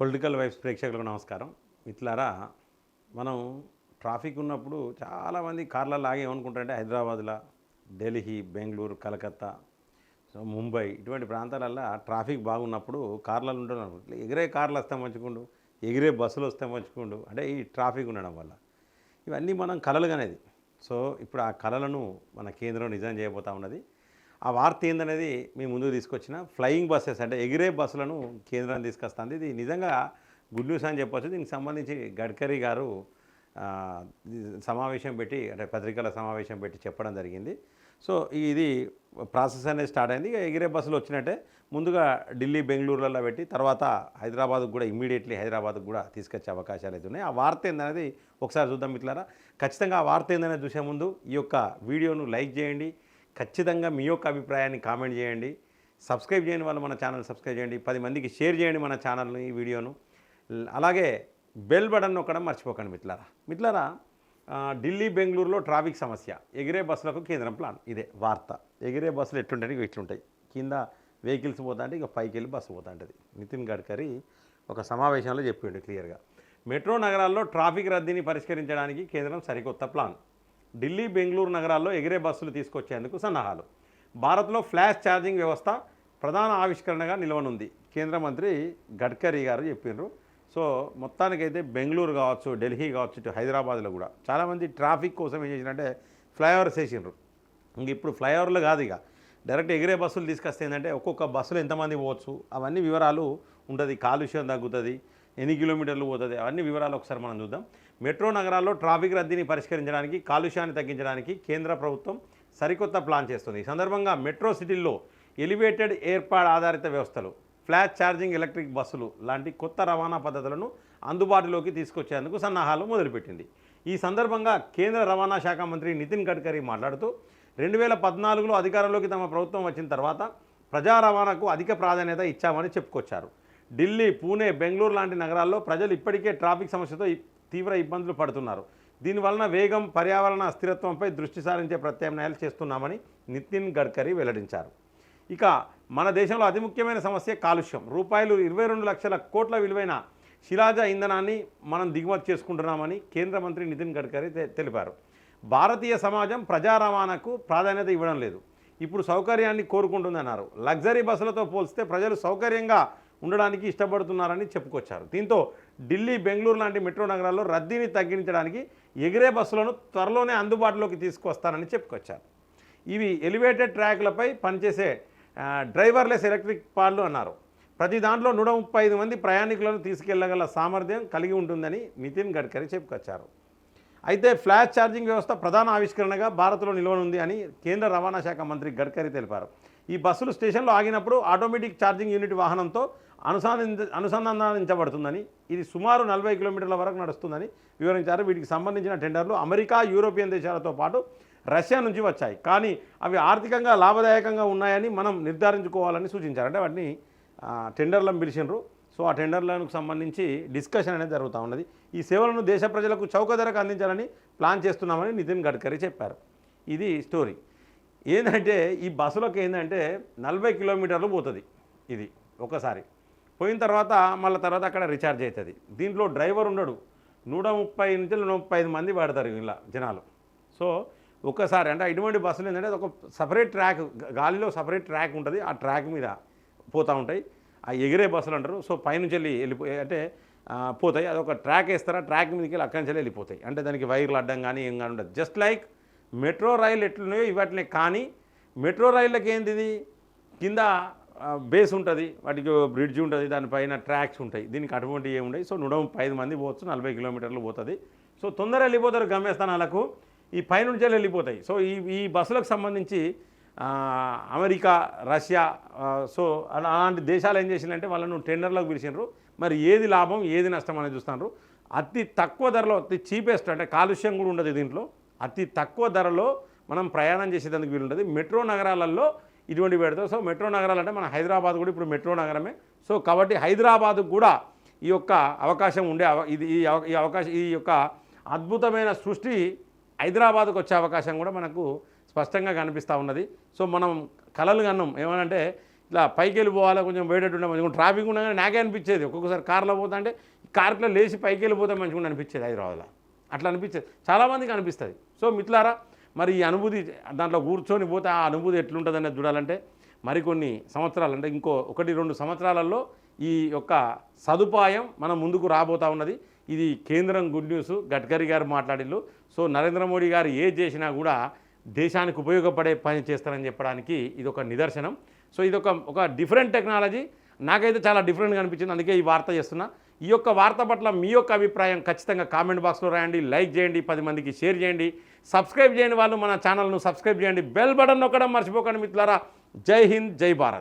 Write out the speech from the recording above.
Political vibes ప్రేక్షకులకు నమస్కారం. మిత్రులారా మనం ట్రాఫిక్ ఉన్నప్పుడు చాలామంది కార్లలో లాగే ఏమనుకుంటారంటే హైదరాబాద్లో ఢిల్లీ బెంగళూరు కలకత్తా సో ముంబై ఇటువంటి ప్రాంతాలల్లో ట్రాఫిక్ బాగున్నప్పుడు కార్లలో ఉండడం ఎగిరే కార్లు వస్తే మంచుకుండు ఎగిరే బస్సులు వస్తే మంచుకుండు అంటే ఈ ట్రాఫిక్ ఉండడం వల్ల. ఇవన్నీ మనం కలలు కనేది సో ఇప్పుడు ఆ కళలను మన కేంద్రం నిజం చేయబోతా ఉన్నది. ఆ వార్త ఏందనేది మీ ముందుకు తీసుకొచ్చిన ఫ్లయింగ్ బస్సెస్ అంటే ఎగిరే బస్సులను కేంద్రాన్ని తీసుకొస్తుంది. ఇది నిజంగా గుడ్ న్యూస్ అని చెప్పొచ్చు. దీనికి సంబంధించి గడ్కరీ గారు సమావేశం పెట్టి అంటే పత్రికల సమావేశం పెట్టి చెప్పడం జరిగింది. సో ఇది ప్రాసెస్ అనేది స్టార్ట్ అయింది. ఇక ఎగిరే బస్సులు వచ్చినట్టే ముందుగా ఢిల్లీ బెంగళూరులలో పెట్టి తర్వాత హైదరాబాద్కు కూడా ఇమ్మీడియట్లీ హైదరాబాద్కు కూడా తీసుకొచ్చే అవకాశాలు అయితే ఉన్నాయి. ఆ వార్త ఏందనేది ఒకసారి చూద్దాం మిట్లారా ఖచ్చితంగా ఆ వార్త ఏందనేది చూసే ముందు ఈ యొక్క వీడియోను లైక్ చేయండి. ఖచ్చితంగా మీ యొక్క అభిప్రాయాన్ని కామెంట్ చేయండి. సబ్స్క్రైబ్ చేయని వాళ్ళు మన ఛానల్ సబ్స్క్రైబ్ చేయండి. పది మందికి షేర్ చేయండి మన ఛానల్ని ఈ వీడియోను. అలాగే బెల్ బటన్ నొక్కడం మర్చిపోకండి మిట్లారా మిట్లారా ఢిల్లీ బెంగళూరులో ట్రాఫిక్ సమస్య. ఎగిరే బస్సులకు కేంద్రం ప్లాన్. ఇదే వార్త. ఎగిరే బస్సులు ఎట్లుంటాయి? ఇక ఇట్లుంటాయి. కింద వెహికల్స్ పోతా అంటే ఇక పైకి వెళ్ళి బస్సు పోతా ఉంటుంది నితిన్ గడ్కరీ ఒక సమావేశంలో చెప్పిండు క్లియర్గా. మెట్రో నగరాల్లో ట్రాఫిక్ రద్దీని పరిష్కరించడానికి కేంద్రం సరికొత్త ప్లాన్. ఢిల్లీ బెంగళూరు నగరాల్లో ఎగిరే బస్సులు తీసుకొచ్చేందుకు సన్నాహాలు. భారత్లో ఫ్లాష్ ఛార్జింగ్ వ్యవస్థ ప్రధాన ఆవిష్కరణగా నిలవనుంది. కేంద్ర మంత్రి గడ్కరీ గారు చెప్పిండ్రు సో మొత్తానికైతే బెంగళూరు కావచ్చు ఢిల్లీ కావచ్చు ఇటు హైదరాబాద్లో కూడా చాలామంది ట్రాఫిక్ కోసం ఏం చేసినంటే ఫ్లైఓవర్స్ వేసిండ్రు. ఇంక ఇప్పుడు ఫ్లైఓవర్లు కాదు ఇక. డైరెక్ట్ ఎగిరే బస్సులు తీసుకొస్తే ఏంటంటే ఒక్కొక్క బస్సులో ఎంతమంది పోవచ్చు? అవన్నీ వివరాలు ఉంటుంది కాలుష్యం తగ్గుతుంది. ఎన్ని కిలోమీటర్లు పోతుంది? అన్ని వివరాలు ఒకసారి మనం చూద్దాం. మెట్రో నగరాల్లో ట్రాఫిక్ రద్దీని పరిష్కరించడానికి కాలుష్యాన్ని తగ్గించడానికి కేంద్ర ప్రభుత్వం సరికొత్త ప్లాన్ చేస్తుంది. ఈ సందర్భంగా మెట్రో సిటీల్లో ఎలివేటెడ్ ఏర్పాడ్ ఆధారిత వ్యవస్థలు ఫ్లాష్ ఛార్జింగ్ ఎలక్ట్రిక్ బస్సులు లాంటి కొత్త రవాణా పద్ధతులను అందుబాటులోకి తీసుకొచ్చేందుకు సన్నాహాలు మొదలుపెట్టింది. ఈ సందర్భంగా కేంద్ర రవాణా శాఖ మంత్రి నితిన్ గడ్కరీ మాట్లాడుతూ రెండు వేల పద్నాలుగులో అధికారంలోకి తమ ప్రభుత్వం వచ్చిన తర్వాత ప్రజా రవాణాకు అధిక ప్రాధాన్యత ఇచ్చామని చెప్పుకొచ్చారు. ఢిల్లీ పూణే బెంగళూరు లాంటి నగరాల్లో ప్రజలు ఇప్పటికే ట్రాఫిక్ సమస్యతో తీవ్ర ఇబ్బందులు పడుతున్నారు. దీనివలన వేగం పర్యావరణ స్థిరత్వంపై దృష్టి సారించే ప్రత్యామ్నాయాలు చేస్తున్నామని నితిన్ గడ్కరీ వెల్లడించారు. ఇక మన దేశంలో అతి ముఖ్యమైన సమస్య కాలుష్యం. రూపాయలు ఇరవై రెండు లక్షల కోట్ల విలువైన శిలాజ ఇంధనాన్ని మనం దిగుమతి చేసుకుంటున్నామని కేంద్ర మంత్రి నితిన్ గడ్కరీ తెలిపారు. భారతీయ సమాజం ప్రజా రవాణాకు ప్రాధాన్యత ఇవ్వడం లేదు. ఇప్పుడు సౌకర్యాన్ని కోరుకుంటుందన్నారు. లగ్జరీ బస్సులతో పోల్స్తే ప్రజలు సౌకర్యంగా ఉండడానికి ఇష్టపడుతున్నారని చెప్పుకొచ్చారు. దీంతో ఢిల్లీ బెంగళూరు లాంటి మెట్రో నగరాల్లో రద్దీని తగ్గించడానికి ఎగిరే బస్సులను త్వరలోనే అందుబాటులోకి తీసుకొస్తానని చెప్పుకొచ్చారు. ఇవి ఎలివేటెడ్ ట్రాక్లపై పనిచేసే డ్రైవర్లెస్ ఎలక్ట్రిక్ పాళ్ళు అన్నారు. ప్రతి దాంట్లో నూట ముప్పై ఐదు మంది ప్రయాణికులను తీసుకెళ్ళగల సామర్థ్యం కలిగి ఉంటుందని నితిన్ గడ్కరీ చెప్పుకొచ్చారు. అయితే ఫ్లాష్ ఛార్జింగ్ వ్యవస్థ ప్రధాన ఆవిష్కరణగా భారత్లో నిలవనుంది అని కేంద్ర రవాణా శాఖ మంత్రి గడ్కరీ తెలిపారు. ఈ బస్సులు స్టేషన్లో ఆగినప్పుడు ఆటోమేటిక్ ఛార్జింగ్ యూనిట్ వాహనంతో అనుసంధానించ అనుసంధానించబడుతుందని ఇది సుమారు నలభై కిలోమీటర్ల వరకు నడుస్తుందని వివరించారు. వీటికి సంబంధించిన టెండర్లు అమెరికా యూరోపియన్ దేశాలతో పాటు రష్యా నుంచి వచ్చాయి. కానీ అవి ఆర్థికంగా లాభదాయకంగా ఉన్నాయని మనం నిర్ధారించుకోవాలని సూచించారు. అంటే వాటిని టెండర్లను పిలిచినారు సో ఆ టెండర్లకు సంబంధించి డిస్కషన్ అనేది జరుగుతూ ఉన్నది. ఈ సేవలను దేశ ప్రజలకు చౌక ధరకు అందించాలని ప్లాన్ చేస్తున్నామని నితిన్ గడ్కరీ చెప్పారు. ఇది స్టోరీ. ఏంటంటే ఈ బస్సులకు ఏంటంటే నలభై కిలోమీటర్లు పోతుంది ఇది ఒకసారి. పోయిన తర్వాత మళ్ళీ తర్వాత అక్కడ రీఛార్జ్ అవుతుంది దీంట్లో డ్రైవర్ ఉండడు. నూట ముప్పై నుంచి నూట ముప్పై ఐదు మంది పడతారు ఇలా జనాలు. సో ఒక్కసారి అంటే ఇటువంటి బస్సులు ఏంటంటే ఒక సపరేట్ ట్రాక్ గాలిలో సపరేట్ ట్రాక్ ఉంటుంది. ఆ ట్రాక్ మీద పోతూ ఉంటాయి. ఆ ఎగిరే బస్సులు అంటారు. సో పైనుంచి వెళ్ళి వెళ్ళిపోయి అంటే పోతాయి. అదొక ట్రాక్ వేస్తారా. ట్రాక్ మీదకి వెళ్ళి అక్కడి నుంచి వెళ్ళి వెళ్ళిపోతాయి. అంటే దానికి వైర్లు అడ్డం కానీ ఏం కానీ ఉండదు. జస్ట్ లైక్ మెట్రో రైలు ఎట్లున్నాయో ఇవాటిని. కానీ మెట్రో రైళ్ళకి ఏంది కింద బేస్ ఉంటుంది వాటికి బ్రిడ్జ్ ఉంటుంది దానిపైన ట్రాక్స్ ఉంటాయి. దీనికి అటువంటి ఏమి సో నూట ముప్పై ఐదు మంది పోవచ్చు నలభై కిలోమీటర్లు పోతుంది. సో తొందర వెళ్ళిపోతారు గమ్యస్థానాలకు. ఈ పైనుంచి వెళ్ళిపోతాయి. సో ఈ ఈ బస్సులకు సంబంధించి అమెరికా రష్యా సో అలాంటి దేశాలు ఏం చేసిందంటే వాళ్ళను టెండర్లకు పిలిచినారు మరి ఏది లాభం ఏది నష్టం అనేది చూస్తున్నారు అతి తక్కువ ధరలో అతి చీపెస్ట్ అంటే కాలుష్యం కూడా ఉండదు దీంట్లో. అతి తక్కువ ధరలో మనం ప్రయాణం చేసేందుకు వీలుంటుంది. మెట్రో నగరాలలో ఇటువంటి పెడతాం. సో మెట్రో నగరాలు అంటే మన హైదరాబాద్ కూడా ఇప్పుడు మెట్రో నగరమే. సో కాబట్టి హైదరాబాద్ కూడా ఈ యొక్క అవకాశం ఉండే అవ ఇది ఈ ఈ అవకాశం ఈ యొక్క అద్భుతమైన సృష్టి హైదరాబాద్కు వచ్చే అవకాశం కూడా మనకు స్పష్టంగా కనిపిస్తూ ఉన్నది. సో మనం కలలు కన్నాం. ఏమనంటే ఇట్లా పైకి వెళ్ళిపోవాలి కొంచెం వేడేటుండే మంచిగా ట్రాఫిక్ ఉండగానే నాకే అనిపించేది. ఒక్కొక్కసారి కార్లో పోతా అంటే కార్లో లేచి పైకి వెళ్ళిపోతే మంచిగా అనిపించేది హైదరాబాద్లో. అట్లా అనిపించేది. చాలామందికి అనిపిస్తుంది. సో మిత్రులారా మరి ఈ అనుభూతి దాంట్లో కూర్చొని పోతే ఆ అనుభూతి ఎట్లుంటుంది అనేది చూడాలంటే మరికొన్ని సంవత్సరాలు అంటే ఇంకో ఒకటి రెండు సంవత్సరాలలో ఈ యొక్క సదుపాయం మన ముందుకు రాబోతా ఉన్నది. ఇది కేంద్రం గుడ్ న్యూస్. గడ్కరీ గారు మాట్లాడిల్లు. సో నరేంద్ర మోడీ గారు ఏ చేసినా కూడా దేశానికి ఉపయోగపడే పని చేస్తారని చెప్పడానికి ఇది ఒక నిదర్శనం. సో ఇది ఒక ఒక డిఫరెంట్ టెక్నాలజీ. నాకైతే చాలా డిఫరెంట్గా అనిపించింది. అందుకే ఈ వార్త చేస్తున్నా. ఈ యొక్క వార్త పట్ల మీ యొక్క అభిప్రాయం ఖచ్చితంగా కామెంట్ బాక్స్లో రాయండి లైక్ చేయండి పది మందికి షేర్ చేయండి. సబ్స్క్రైబ్ చేయని వాళ్ళు మన ఛానల్ను సబ్స్క్రైబ్ చేయండి. బెల్ బటన్ నొక్కడం మర్చిపోకండి మిత్రులారా. జై హింద్ జై భారత్.